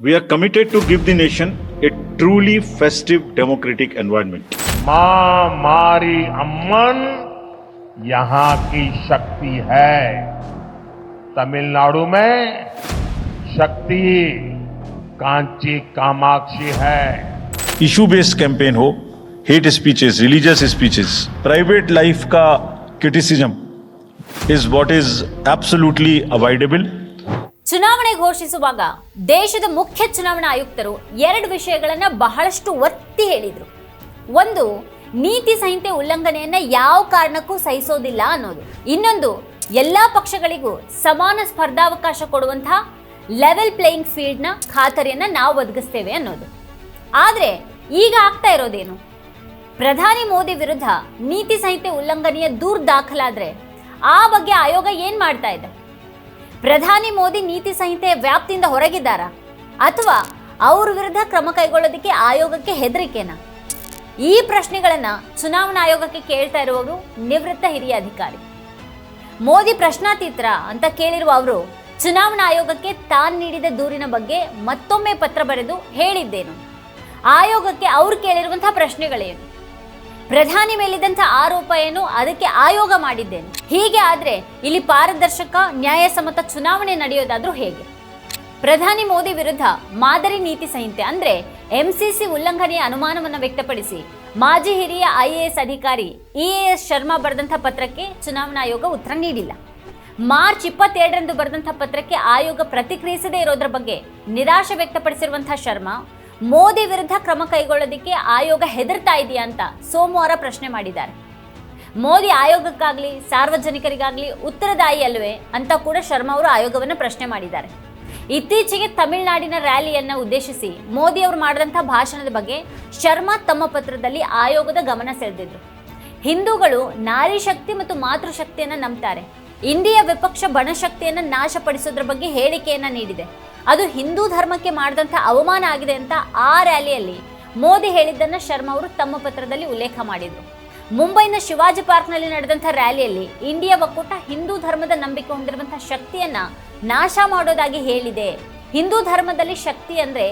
We are committed to give the nation a truly festive democratic environment. माँ मारी अम्मन यहाँ की शक्ति है तमिलनाडु में शक्ति कांची कामाक्षी है इशू बेस्ड कैंपेन हो hate speeches religious speeches private life का criticism is what is absolutely avoidable ಚುನಾವಣೆ ಘೋಷಿಸುವಾಗ ದೇಶದ ಮುಖ್ಯ ಚುನಾವಣಾ ಆಯುಕ್ತರು ಎರಡು ವಿಷಯಗಳನ್ನು ಬಹಳಷ್ಟು ಒತ್ತಿ ಹೇಳಿದರು. ಒಂದು, ನೀತಿ ಸಂಹಿತೆ ಉಲ್ಲಂಘನೆಯನ್ನ ಯಾವ ಕಾರಣಕ್ಕೂ ಸಹಿಸೋದಿಲ್ಲ ಅನ್ನೋದು. ಇನ್ನೊಂದು, ಎಲ್ಲಾ ಪಕ್ಷಗಳಿಗೂ ಸಮಾನ ಸ್ಪರ್ಧಾವಕಾಶ ಕೊಡುವಂತಹ ಲೆವೆಲ್ ಪ್ಲೇಯಿಂಗ್ ಫೀಲ್ಡ್ನ ಖಾತರಿಯನ್ನ ನಾವು ಒದಗಿಸ್ತೇವೆ ಅನ್ನೋದು. ಆದರೆ, ಈಗ ಆಗ್ತಾ ಇರೋದೇನು? ಪ್ರಧಾನಿ ಮೋದಿ ವಿರುದ್ಧ ನೀತಿ ಸಂಹಿತೆ ಉಲ್ಲಂಘನೆಯ ದೂರು ದಾಖಲಾದರೆ ಆ ಬಗ್ಗೆ ಆಯೋಗ ಏನು ಮಾಡ್ತಾ ಇದೆ? ಪ್ರಧಾನಿ ಮೋದಿ ನೀತಿ ಸಂಹಿತೆ ವ್ಯಾಪ್ತಿಯಿಂದ ಹೊರಗಿದ್ದಾರಾ? ಅಥವಾ ಅವ್ರ ವಿರುದ್ಧ ಕ್ರಮ ಕೈಗೊಳ್ಳೋದಕ್ಕೆ ಆಯೋಗಕ್ಕೆ ಹೆದರಿಕೆನಾ? ಈ ಪ್ರಶ್ನೆಗಳನ್ನ ಚುನಾವಣಾ ಆಯೋಗಕ್ಕೆ ಕೇಳ್ತಾ ಇರುವವರು ನಿವೃತ್ತ ಹಿರಿಯ ಅಧಿಕಾರಿ. ಮೋದಿ ಪ್ರಶ್ನಾತೀತ್ರ ಅಂತ ಕೇಳಿರುವ ಅವರು, ಚುನಾವಣಾ ಆಯೋಗಕ್ಕೆ ತಾನು ನೀಡಿದ ದೂರಿನ ಬಗ್ಗೆ ಮತ್ತೊಮ್ಮೆ ಪತ್ರ ಬರೆದು ಹೇಳಿದ್ದೇನು? ಆಯೋಗಕ್ಕೆ ಅವ್ರು ಕೇಳಿರುವಂತಹ ಪ್ರಶ್ನೆಗಳೇನು? ಪ್ರಧಾನಿ ಮೇಲಿದ್ದಂಥ ಆರೋಪ ಏನು ಅದಕ್ಕೆ ಆಯೋಗ ಮಾಡಿದ್ದೇನೆ. ಹೀಗೆ ಆದ್ರೆ ಇಲ್ಲಿ ಪಾರದರ್ಶಕ ನ್ಯಾಯಸಮ್ಮತ ಚುನಾವಣೆ ನಡೆಯೋದಾದ್ರೂ ಹೇಗೆ? ಪ್ರಧಾನಿ ಮೋದಿ ವಿರುದ್ಧ ಮಾದರಿ ನೀತಿ ಸಂಹಿತೆ ಅಂದ್ರೆ ಎಂಸಿಸಿ ಉಲ್ಲಂಘನೆಯ ಅನುಮಾನವನ್ನು ವ್ಯಕ್ತಪಡಿಸಿ ಮಾಜಿ ಹಿರಿಯ ಐಎಎಸ್ ಅಧಿಕಾರಿ ಇಎಎಸ್ ಶರ್ಮಾ ಬರೆದಂಥ ಪತ್ರಕ್ಕೆ ಚುನಾವಣಾ ಆಯೋಗ ಉತ್ತರ ನೀಡಿಲ್ಲ. ಮಾರ್ಚ್ ಇಪ್ಪತ್ತೆರಡರಂದು ಬರೆದಂಥ ಪತ್ರಕ್ಕೆ ಆಯೋಗ ಪ್ರತಿಕ್ರಿಯಿಸದೇ ಇರೋದ್ರ ಬಗ್ಗೆ ನಿರಾಶೆ ವ್ಯಕ್ತಪಡಿಸಿರುವಂಥ ಶರ್ಮಾ ಮೋದಿ ವಿರುದ್ಧ ಕ್ರಮ ಕೈಗೊಳ್ಳೋದಕ್ಕೆ ಆಯೋಗ ಹೆದರ್ತಾ ಇದೆಯಾ ಅಂತ ಸೋಮವಾರ ಪ್ರಶ್ನೆ ಮಾಡಿದ್ದಾರೆ. ಮೋದಿ ಆಯೋಗಕ್ಕಾಗ್ಲಿ, ಸಾರ್ವಜನಿಕರಿಗಾಗ್ಲಿ ಉತ್ತರದಾಯಿ ಅಲ್ವೇ ಅಂತ ಕೂಡ ಶರ್ಮಾ ಅವರು ಆಯೋಗವನ್ನು ಪ್ರಶ್ನೆ ಮಾಡಿದ್ದಾರೆ. ಇತ್ತೀಚೆಗೆ ತಮಿಳುನಾಡಿನ ರ್ಯಾಲಿಯನ್ನ ಉದ್ದೇಶಿಸಿ ಮೋದಿ ಅವರು ಮಾಡಿದಂಥ ಭಾಷಣದ ಬಗ್ಗೆ ಶರ್ಮಾ ತಮ್ಮ ಪತ್ರದಲ್ಲಿ ಆಯೋಗದ ಗಮನ ಸೆಳೆದಿದ್ರು. ಹಿಂದೂಗಳು ನಾರಿ ಶಕ್ತಿ ಮತ್ತು ಮಾತೃಶಕ್ತಿಯನ್ನು ನಂಬ್ತಾರೆ. ಇಂಡಿಯಾ ವಿಪಕ್ಷ ಬಣಶಕ್ತಿಯನ್ನು ನಾಶಪಡಿಸೋದ್ರ ಬಗ್ಗೆ ಹೇಳಿಕೆಯನ್ನು ನೀಡಿದೆ. ಅದು ಹಿಂದೂ ಧರ್ಮಕ್ಕೆ ಮಾಡಿದಂಥ ಅವಮಾನ ಆಗಿದೆ ಅಂತ ಆ ರ್ಯಾಲಿಯಲ್ಲಿ ಮೋದಿ ಹೇಳಿದ್ದನ್ನು ಶರ್ಮಾ ಅವರು ತಮ್ಮ ಪತ್ರದಲ್ಲಿ ಉಲ್ಲೇಖ ಮಾಡಿದರು. ಮುಂಬೈನ ಶಿವಾಜಿ ಪಾರ್ಕ್ನಲ್ಲಿ ನಡೆದಂಥ ರ್ಯಾಲಿಯಲ್ಲಿ ಇಂಡಿಯಾ ಒಕ್ಕೂಟ ಹಿಂದೂ ಧರ್ಮದ ನಂಬಿಕೆ ಹೊಂದಿರುವಂಥ ಶಕ್ತಿಯನ್ನು ನಾಶ ಮಾಡೋದಾಗಿ ಹೇಳಿದೆ. ಹಿಂದೂ ಧರ್ಮದಲ್ಲಿ ಶಕ್ತಿ ಅಂದರೆ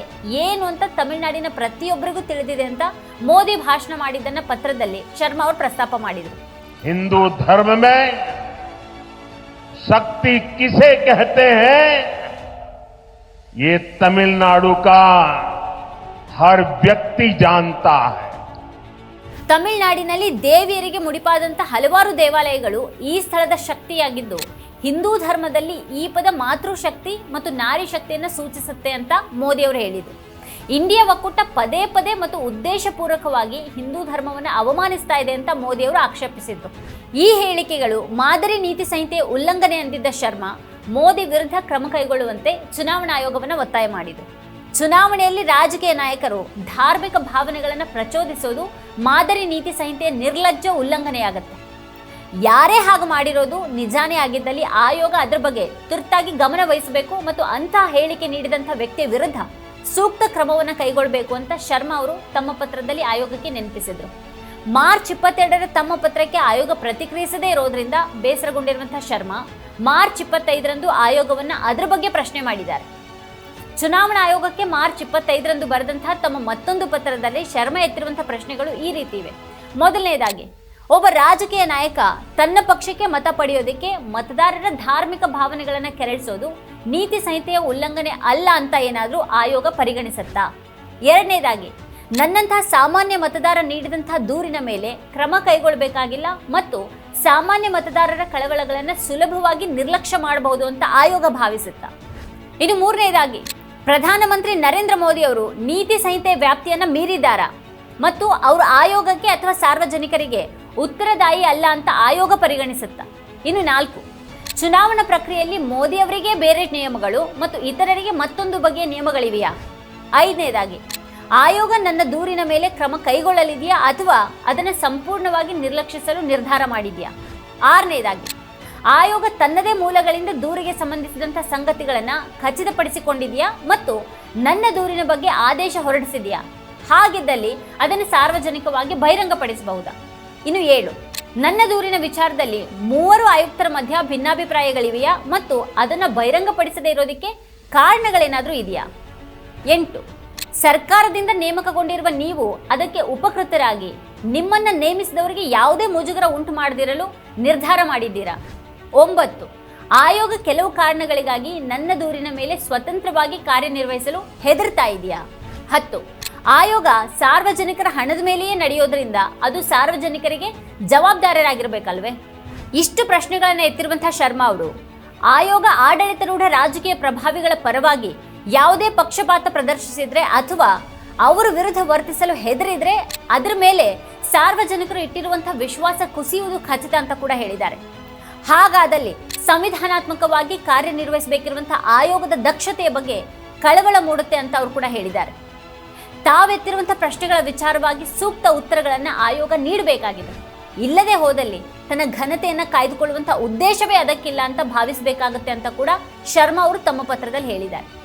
ಏನು ಅಂತ ತಮಿಳುನಾಡಿನ ಪ್ರತಿಯೊಬ್ಬರಿಗೂ ತಿಳಿದಿದೆ ಅಂತ ಮೋದಿ ಭಾಷಣ ಮಾಡಿದ್ದನ್ನ ಪತ್ರದಲ್ಲಿ ಶರ್ಮಾ ಅವರು ಪ್ರಸ್ತಾಪ ಮಾಡಿದರು. ಹಿಂದೂ ಧರ್ಮ ಶಕ್ತಿ ಕಿಸೆ ಕಹತೆ ये तमिलनाडु का हर व्यक्ति जानता है ತಮಿಳುನಾಡಿನಲ್ಲಿ ದೇವಿಯರಿಗೆ ಮುಡಿಪಾದಂಥ ಹಲವಾರು ದೇವಾಲಯಗಳು ಈ ಸ್ಥಳದ ಶಕ್ತಿಯಾಗಿದ್ದು ಹಿಂದೂ ಧರ್ಮದಲ್ಲಿ ಈ ಪದ ಮಾತೃಶಕ್ತಿ ಮತ್ತು ನಾರಿ ಶಕ್ತಿಯನ್ನು ಸೂಚಿಸುತ್ತೆ ಅಂತ ಮೋದಿ ಅವರು ಹೇಳಿದರು ಇಂಡಿಯಾ ಒಕ್ಕೂಟ ಪದೇ ಪದೇ ಮತ್ತು ಉದ್ದೇಶಪೂರ್ವಕವಾಗಿ ಹಿಂದೂ ಧರ್ಮವನ್ನು ಅವಮಾನಿಸ್ತಾ ಇದೆ ಅಂತ ಮೋದಿ ಅವರು ಆಕ್ಷೇಪಿಸಿದ್ರು ಈ ಹೇಳಿಕೆಗಳು ಮಾದರಿ ನೀತಿ ಸಂಹಿತೆಯ ಉಲ್ಲಂಘನೆ ಅಂದಿದ್ದ ಶರ್ಮಾ ಮೋದಿ ವಿರುದ್ಧ ಕ್ರಮ ಕೈಗೊಳ್ಳುವಂತೆ ಚುನಾವಣಾ ಆಯೋಗವನ್ನು ಒತ್ತಾಯ ಮಾಡಿದರು ಚುನಾವಣೆಯಲ್ಲಿ ರಾಜಕೀಯ ನಾಯಕರು ಧಾರ್ಮಿಕ ಭಾವನೆಗಳನ್ನು ಪ್ರಚೋದಿಸೋದು ಮಾದರಿ ನೀತಿ ಸಂಹಿತೆಯ ನಿರ್ಲಜ್ಜ ಉಲ್ಲಂಘನೆಯಾಗುತ್ತೆ. ಯಾರೇ ಹಾಗೆ ಮಾಡಿರೋದು ನಿಜಾನೇ ಆಗಿದ್ದಲ್ಲಿ ಆಯೋಗ ಅದರ ಬಗ್ಗೆ ತುರ್ತಾಗಿ ಗಮನ ವಹಿಸಬೇಕು ಮತ್ತು ಅಂತಹ ಹೇಳಿಕೆ ನೀಡಿದಂಥ ವ್ಯಕ್ತಿಯ ವಿರುದ್ಧ ಸೂಕ್ತ ಕ್ರಮವನ್ನು ಕೈಗೊಳ್ಳಬೇಕು ಅಂತ ಶರ್ಮಾ ಅವರು ತಮ್ಮ ಪತ್ರದಲ್ಲಿ ಆಯೋಗಕ್ಕೆ ನೆನಪಿಸಿದರು. ಮಾರ್ಚ್ ಇಪ್ಪತ್ತೆರಡರ ತಮ್ಮ ಪತ್ರಕ್ಕೆ ಆಯೋಗ ಪ್ರತಿಕ್ರಿಯಿಸದೇ ಇರೋದ್ರಿಂದ ಬೇಸರಗೊಂಡಿರುವಂತಹ ಶರ್ಮಾ ಮಾರ್ಚ್ ಇಪ್ಪತ್ತೈದರಂದು ಆಯೋಗವನ್ನು ಅದರ ಬಗ್ಗೆ ಪ್ರಶ್ನೆ ಮಾಡಿದ್ದಾರೆ. ಚುನಾವಣಾ ಆಯೋಗಕ್ಕೆ ಮಾರ್ಚ್ ಇಪ್ಪತ್ತೈದರಂದು ಬರೆದಂತಹ ತಮ್ಮ ಮತ್ತೊಂದು ಪತ್ರದಲ್ಲಿ ಶರ್ಮಾ ಎತ್ತಿರುವಂತಹ ಪ್ರಶ್ನೆಗಳು ಈ ರೀತಿ ಇವೆ. ಮೊದಲನೆಯದಾಗಿ ಒಬ್ಬ ರಾಜಕೀಯ ನಾಯಕ ತನ್ನ ಪಕ್ಷಕ್ಕೆ ಮತ ಪಡೆಯೋದಕ್ಕೆ ಮತದಾರರ ಧಾರ್ಮಿಕ ಭಾವನೆಗಳನ್ನು ಕೆರಳಿಸೋದು, ನೀತಿ ಸಂಹಿತೆಯ ಉಲ್ಲಂಘನೆ ಅಲ್ಲ ಅಂತ ಏನಾದರೂ ಆಯೋಗ ಪರಿಗಣಿಸುತ್ತಾ? ಎರಡನೇದಾಗಿ ನನ್ನಂತಹ ಸಾಮಾನ್ಯ ಮತದಾರ ನೀಡಿದಂತಹ ದೂರಿನ ಮೇಲೆ ಕ್ರಮ ಕೈಗೊಳ್ಳಬೇಕಾಗಿಲ್ಲ ಮತ್ತು ಸಾಮಾನ್ಯ ಮತದಾರರ ಕಳವಳಗಳನ್ನು ಸುಲಭವಾಗಿ ನಿರ್ಲಕ್ಷ್ಯ ಮಾಡಬಹುದು ಅಂತ ಆಯೋಗ ಭಾವಿಸುತ್ತಾ. ಇನ್ನು ಮೂರನೇದಾಗಿ, ಪ್ರಧಾನಮಂತ್ರಿ ನರೇಂದ್ರ ಮೋದಿ ಅವರು ನೀತಿ ಸಂಹಿತೆ ವ್ಯಾಪ್ತಿಯನ್ನು ಮೀರಿದ್ದಾರ? ಮತ್ತು ಅವರು ಆಯೋಗಕ್ಕೆ ಅಥವಾ ಸಾರ್ವಜನಿಕರಿಗೆ ಉತ್ತರದಾಯಿ ಅಲ್ಲ ಅಂತ ಆಯೋಗ ಪರಿಗಣಿಸುತ್ತಾ? ಇನ್ನು ನಾಲ್ಕು, ಚುನಾವಣಾ ಪ್ರಕ್ರಿಯೆಯಲ್ಲಿ ಮೋದಿ ಅವರಿಗೆ ಬೇರೆ ನಿಯಮಗಳು ಮತ್ತು ಇತರರಿಗೆ ಮತ್ತೊಂದು ಬಗೆಯ ನಿಯಮಗಳಿವೆಯಾ? ಐದನೇದಾಗಿ ಆಯೋಗ ನನ್ನ ದೂರಿನ ಮೇಲೆ ಕ್ರಮ ಕೈಗೊಳ್ಳಲಿದೆಯಾ ಅಥವಾ ಅದನ್ನು ಸಂಪೂರ್ಣವಾಗಿ ನಿರ್ಲಕ್ಷಿಸಲು ನಿರ್ಧಾರ ಮಾಡಿದೆಯಾ? ಆರನೇದಾಗಿ, ಆಯೋಗ ತನ್ನದೇ ಮೂಲಗಳಿಂದ ದೂರಿಗೆ ಸಂಬಂಧಿಸಿದಂಥ ಸಂಗತಿಗಳನ್ನು ಖಚಿತಪಡಿಸಿಕೊಂಡಿದೆಯಾ ಮತ್ತು ನನ್ನ ದೂರಿನ ಬಗ್ಗೆ ಆದೇಶ ಹೊರಡಿಸಿದೆಯಾ? ಹಾಗಿದ್ದಲ್ಲಿ ಅದನ್ನು ಸಾರ್ವಜನಿಕವಾಗಿ ಬಹಿರಂಗಪಡಿಸಬಹುದಾ? ಇನ್ನು ಏಳು, ನನ್ನ ದೂರಿನ ವಿಚಾರದಲ್ಲಿ ಮೂವರು ಆಯುಕ್ತರ ಮಧ್ಯ ಭಿನ್ನಾಭಿಪ್ರಾಯಗಳಿವೆಯಾ ಮತ್ತು ಅದನ್ನು ಬಹಿರಂಗಪಡಿಸದೇ ಇರೋದಕ್ಕೆ ಕಾರಣಗಳೇನಾದರೂ ಇದೆಯಾ? ಎಂಟು ಸರ್ಕಾರದಿಂದ ನೇಮಕಗೊಂಡಿರುವ ನೀವು ಅದಕ್ಕೆ ಉಪಕೃತರಾಗಿ ನಿಮ್ಮನ್ನ ನೇಮಿಸಿದವರಿಗೆ ಯಾವುದೇ ಮುಜುಗರ ಉಂಟು ಮಾಡದಿರಲು ನಿರ್ಧಾರ ಮಾಡಿದ್ದೀರಾ? ಒಂಬತ್ತು, ಆಯೋಗ ಕೆಲವು ಕಾರಣಗಳಿಗಾಗಿ ನನ್ನ ದೂರಿನ ಮೇಲೆ ಸ್ವತಂತ್ರವಾಗಿ ಕಾರ್ಯನಿರ್ವಹಿಸಲು ಹೆದರ್ತಾ ಇದೆಯಾ? ಹತ್ತು, ಆಯೋಗ ಸಾರ್ವಜನಿಕರ ಹಣದ ಮೇಲೆಯೇ ನಡೆಯೋದ್ರಿಂದ ಅದು ಸಾರ್ವಜನಿಕರಿಗೆ ಜವಾಬ್ದಾರರಾಗಿರ್ಬೇಕಲ್ವೇ? ಇಷ್ಟು ಪ್ರಶ್ನೆಗಳನ್ನು ಎತ್ತಿರುವಂತಹ ಶರ್ಮಾ ಅವರು, ಆಯೋಗ ಆಡಳಿತಾರೂಢ ರಾಜಕೀಯ ಪ್ರಭಾವಿಗಳ ಪರವಾಗಿ ಯಾವುದೇ ಪಕ್ಷಪಾತ ಪ್ರದರ್ಶಿಸಿದ್ರೆ ಅಥವಾ ಅವರ ವಿರುದ್ಧ ವರ್ತಿಸಲು ಹೆದರಿದ್ರೆ ಅದರ ಮೇಲೆ ಸಾರ್ವಜನಿಕರು ಇಟ್ಟಿರುವಂತಹ ವಿಶ್ವಾಸ ಕುಸಿಯುವುದು ಖಚಿತ ಅಂತ ಕೂಡ ಹೇಳಿದ್ದಾರೆ. ಹಾಗಾದಲ್ಲಿ ಸಂವಿಧಾನಾತ್ಮಕವಾಗಿ ಕಾರ್ಯನಿರ್ವಹಿಸಬೇಕಿರುವಂತಹ ಆಯೋಗದ ದಕ್ಷತೆಯ ಬಗ್ಗೆ ಕಳವಳ ಮೂಡುತ್ತೆ ಅಂತ ಅವರು ಕೂಡ ಹೇಳಿದ್ದಾರೆ. ತಾವೆತ್ತಿರುವಂತಹ ಪ್ರಶ್ನೆಗಳ ವಿಚಾರವಾಗಿ ಸೂಕ್ತ ಉತ್ತರಗಳನ್ನ ಆಯೋಗ ನೀಡಬೇಕಾಗಿದೆ. ಇಲ್ಲದೆ ಹೋದಲ್ಲಿ ತನ್ನ ಘನತೆಯನ್ನ ಕಾಯ್ದುಕೊಳ್ಳುವಂತ ಉದ್ದೇಶವೇ ಅದಕ್ಕಿಲ್ಲ ಅಂತ ಭಾವಿಸಬೇಕಾಗುತ್ತೆ ಅಂತ ಕೂಡ ಶರ್ಮಾ ಅವರು ತಮ್ಮ ಪತ್ರದಲ್ಲಿ ಹೇಳಿದ್ದಾರೆ.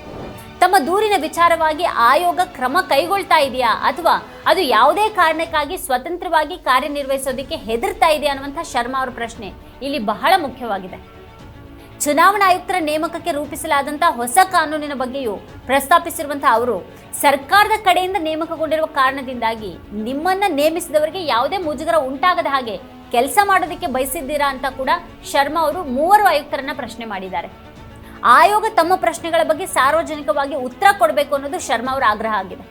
ತಮ್ಮ ದೂರಿನ ವಿಚಾರವಾಗಿ ಆಯೋಗ ಕ್ರಮ ಕೈಗೊಳ್ತಾ ಇದೆಯಾ? ಅಥವಾ ಅದು ಯಾವುದೇ ಕಾರಣಕ್ಕಾಗಿ ಸ್ವತಂತ್ರವಾಗಿ ಕಾರ್ಯನಿರ್ವಹಿಸೋದಕ್ಕೆ ಹೆದರ್ತಾ ಇದೆಯಾ ಅನ್ನುವಂಥ ಶರ್ಮಾ ಅವರ ಪ್ರಶ್ನೆ ಇಲ್ಲಿ ಬಹಳ ಮುಖ್ಯವಾಗಿದೆ. ಚುನಾವಣಾ ಆಯುಕ್ತರ ನೇಮಕಕ್ಕೆ ರೂಪಿಸಲಾದಂಥ ಹೊಸ ಕಾನೂನಿನ ಬಗ್ಗೆಯೂ ಪ್ರಸ್ತಾಪಿಸಿರುವಂತಹ ಅವರು, ಸರ್ಕಾರದ ಕಡೆಯಿಂದ ನೇಮಕಗೊಂಡಿರುವ ಕಾರಣದಿಂದಾಗಿ ನಿಮ್ಮನ್ನ ನೇಮಿಸಿದವರಿಗೆ ಯಾವುದೇ ಮುಜುಗರ ಉಂಟಾಗದ ಹಾಗೆ ಕೆಲಸ ಮಾಡೋದಕ್ಕೆ ಬಯಸಿದ್ದೀರಾ ಅಂತ ಕೂಡ ಶರ್ಮಾ ಅವರು ಮೂವರು ಆಯುಕ್ತರನ್ನ ಪ್ರಶ್ನೆ ಮಾಡಿದ್ದಾರೆ. ಆಯೋಗ ತಮ್ಮ ಪ್ರಶ್ನೆಗಳ ಬಗ್ಗೆ ಸಾರ್ವಜನಿಕವಾಗಿ ಉತ್ತರ ಕೊಡಬೇಕು ಅನ್ನೋದು ಶರ್ಮಾ ಅವರ ಆಗ್ರಹ ಆಗಿದೆ.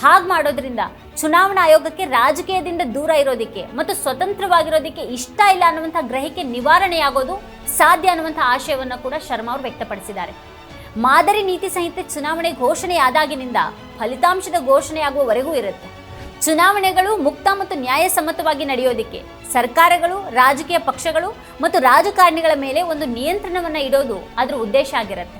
ಹಾಗೆ ಮಾಡೋದ್ರಿಂದ ಚುನಾವಣಾ ಆಯೋಗಕ್ಕೆ ರಾಜಕೀಯದಿಂದ ದೂರ ಇರೋದಕ್ಕೆ ಮತ್ತು ಸ್ವತಂತ್ರವಾಗಿರೋದಕ್ಕೆ ಇಷ್ಟ ಇಲ್ಲ ಅನ್ನುವಂಥ ಗ್ರಹಿಕೆ ನಿವಾರಣೆಯಾಗೋದು ಸಾಧ್ಯ ಅನ್ನುವಂಥ ಆಶಯವನ್ನು ಕೂಡ ಶರ್ಮಾ ಅವರು ವ್ಯಕ್ತಪಡಿಸಿದ್ದಾರೆ. ಮಾದರಿ ನೀತಿ ಸಂಹಿತೆ ಚುನಾವಣೆ ಘೋಷಣೆಯಾದಾಗಿನಿಂದ ಫಲಿತಾಂಶದ ಘೋಷಣೆಯಾಗುವವರೆಗೂ ಇರುತ್ತೆ. ಚುನಾವಣೆಗಳು ಮುಕ್ತ ಮತ್ತು ನ್ಯಾಯಸಮ್ಮತವಾಗಿ ನಡೆಯೋದಿಕ್ಕೆ ಸರ್ಕಾರಗಳು, ರಾಜಕೀಯ ಪಕ್ಷಗಳು ಮತ್ತು ರಾಜಕಾರಣಿಗಳ ಮೇಲೆ ಒಂದು ನಿಯಂತ್ರಣವನ್ನು ಇಡೋದು ಅದರ ಉದ್ದೇಶ ಆಗಿರುತ್ತೆ.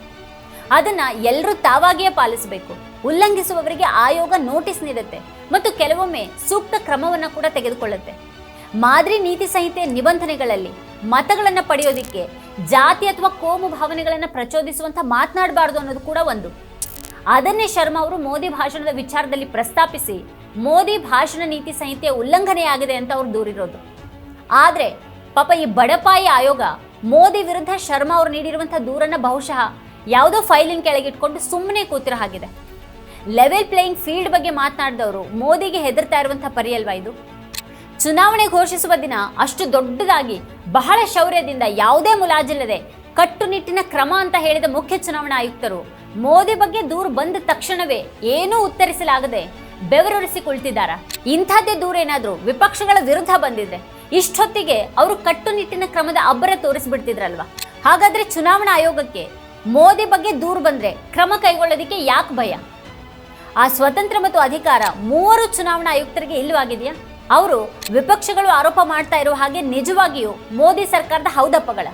ಅದನ್ನ ಎಲ್ಲರೂ ತಾವಾಗಿಯೇ ಪಾಲಿಸಬೇಕು. ಉಲ್ಲಂಘಿಸುವವರಿಗೆ ಆಯೋಗ ನೋಟಿಸ್ ನೀಡುತ್ತೆ ಮತ್ತು ಕೆಲವೊಮ್ಮೆ ಸೂಕ್ತ ಕ್ರಮವನ್ನು ಕೂಡ ತೆಗೆದುಕೊಳ್ಳುತ್ತೆ. ಮಾದರಿ ನೀತಿ ಸಂಹಿತೆ ನಿಬಂಧನೆಗಳಲ್ಲಿ ಮತಗಳನ್ನು ಪಡೆಯೋದಿಕ್ಕೆ ಜಾತಿ ಅಥವಾ ಕೋಮು ಭಾವನೆಗಳನ್ನು ಪ್ರಚೋದಿಸುವಂತ ಮಾತನಾಡಬಾರ್ದು ಅನ್ನೋದು ಕೂಡ ಒಂದು. ಅದನ್ನೇ ಶರ್ಮಾ ಅವರು ಮೋದಿ ಭಾಷಣದ ವಿಚಾರದಲ್ಲಿ ಪ್ರಸ್ತಾಪಿಸಿ ಮೋದಿ ಭಾಷಣ ನೀತಿ ಸಂಹಿತೆ ಉಲ್ಲಂಘನೆಯಾಗಿದೆ ಅಂತ ಅವ್ರು ದೂರಿರೋದು. ಆದರೆ ಪಾಪ ಈ ಬಡಪಾಯಿ ಆಯೋಗ ಮೋದಿ ವಿರುದ್ಧ ಶರ್ಮಾ ಅವರು ನೀಡಿರುವಂಥ ದೂರನ್ನ ಬಹುಶಃ ಯಾವುದೋ ಫೈಲಿಂಗ್ ಕೆಳಗಿಟ್ಕೊಂಡು ಸುಮ್ಮನೆ ಕೂತಿರೋ ಹಾಗಿದೆ. ಲೆವೆಲ್ ಪ್ಲೇಯಿಂಗ್ ಫೀಲ್ಡ್ ಬಗ್ಗೆ ಮಾತನಾಡಿದವರು ಮೋದಿಗೆ ಹೆದರ್ತಾ ಇರುವಂತಹ ಪರಿಯಲ್ವಾ ಇದು? ಚುನಾವಣೆ ಘೋಷಿಸುವ ದಿನ ಅಷ್ಟು ದೊಡ್ಡದಾಗಿ ಬಹಳ ಶೌರ್ಯದಿಂದ ಯಾವುದೇ ಮುಲಾಜಿಲ್ಲದೆ ಕಟ್ಟುನಿಟ್ಟಿನ ಕ್ರಮ ಅಂತ ಹೇಳಿದ ಮುಖ್ಯ ಚುನಾವಣಾ ಆಯುಕ್ತರು ಮೋದಿ ಬಗ್ಗೆ ದೂರು ಬಂದ ತಕ್ಷಣವೇ ಏನೂ ಉತ್ತರಿಸಲಾಗದೆ ಬೆವರುರಿಸಿ ಕುಳಿತಿದ್ದಾರ ಇಂಥದ್ದೇ ದೂರ ಏನಾದ್ರೂ ವಿಪಕ್ಷಗಳ ವಿರುದ್ಧ ಬಂದಿದ್ರೆ ಇಷ್ಟೊತ್ತಿಗೆ ಅವರು ಕಟ್ಟುನಿಟ್ಟಿನ ಕ್ರಮದ ಅಬ್ಬರ ತೋರಿಸ್ಬಿಡ್ತಿದ್ರಲ್ವಾ? ಹಾಗಾದ್ರೆ ಚುನಾವಣಾ ಆಯೋಗಕ್ಕೆ ಮೋದಿ ಬಗ್ಗೆ ದೂರು ಬಂದ್ರೆ ಕ್ರಮ ಕೈಗೊಳ್ಳೋದಕ್ಕೆ ಯಾಕೆ ಭಯ? ಆ ಸ್ವತಂತ್ರ ಮತ್ತು ಅಧಿಕಾರ ಮೂವರು ಚುನಾವಣಾ ಆಯುಕ್ತರಿಗೆ ಇಲ್ಲವಾಗಿದೆಯಾ? ಅವರು ವಿಪಕ್ಷಗಳು ಆರೋಪ ಮಾಡ್ತಾ ಇರೋ ಹಾಗೆ ನಿಜವಾಗಿಯೂ ಮೋದಿ ಸರ್ಕಾರದ ಹೌದಪ್ಪಗಳ?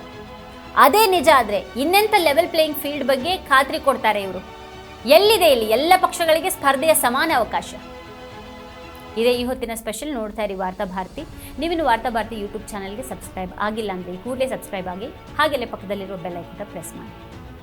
ಅದೇ ನಿಜ ಆದ್ರೆ ಇನ್ನೆಂಥ ಲೆವೆಲ್ ಪ್ಲೇಯಿಂಗ್ ಫೀಲ್ಡ್ ಬಗ್ಗೆ ಖಾತ್ರಿ ಕೊಡ್ತಾರೆ ಇವರು. ಎಲ್ಲಿದೆ ಇಲ್ಲಿ ಎಲ್ಲ ಪಕ್ಷಗಳಿಗೆ ಸ್ಪರ್ಧೆಯ ಸಮಾನ ಅವಕಾಶ? ಇದೇ ಈ ಹೊತ್ತಿನ ಸ್ಪೆಷಲ್ ನೋಡ್ತಾ ಇರಿ ವಾರ್ತಾ ಭಾರತಿ. ನೀವಿನ್ನು ವಾರ್ತಾ ಭಾರತಿ ಯೂಟ್ಯೂಬ್ ಚಾನಲ್ಗೆ ಸಬ್ಸ್ಕ್ರೈಬ್ ಆಗಿಲ್ಲ ಅಂದರೆ ಕೂಡಲೇ ಸಬ್ಸ್ಕ್ರೈಬ್ ಆಗಿ ಹಾಗೆಲ್ಲೇ ಪಕ್ಕದಲ್ಲಿರುವ ಬೆಲ್ ಐಕನ್ ಪ್ರೆಸ್ ಮಾಡಿ.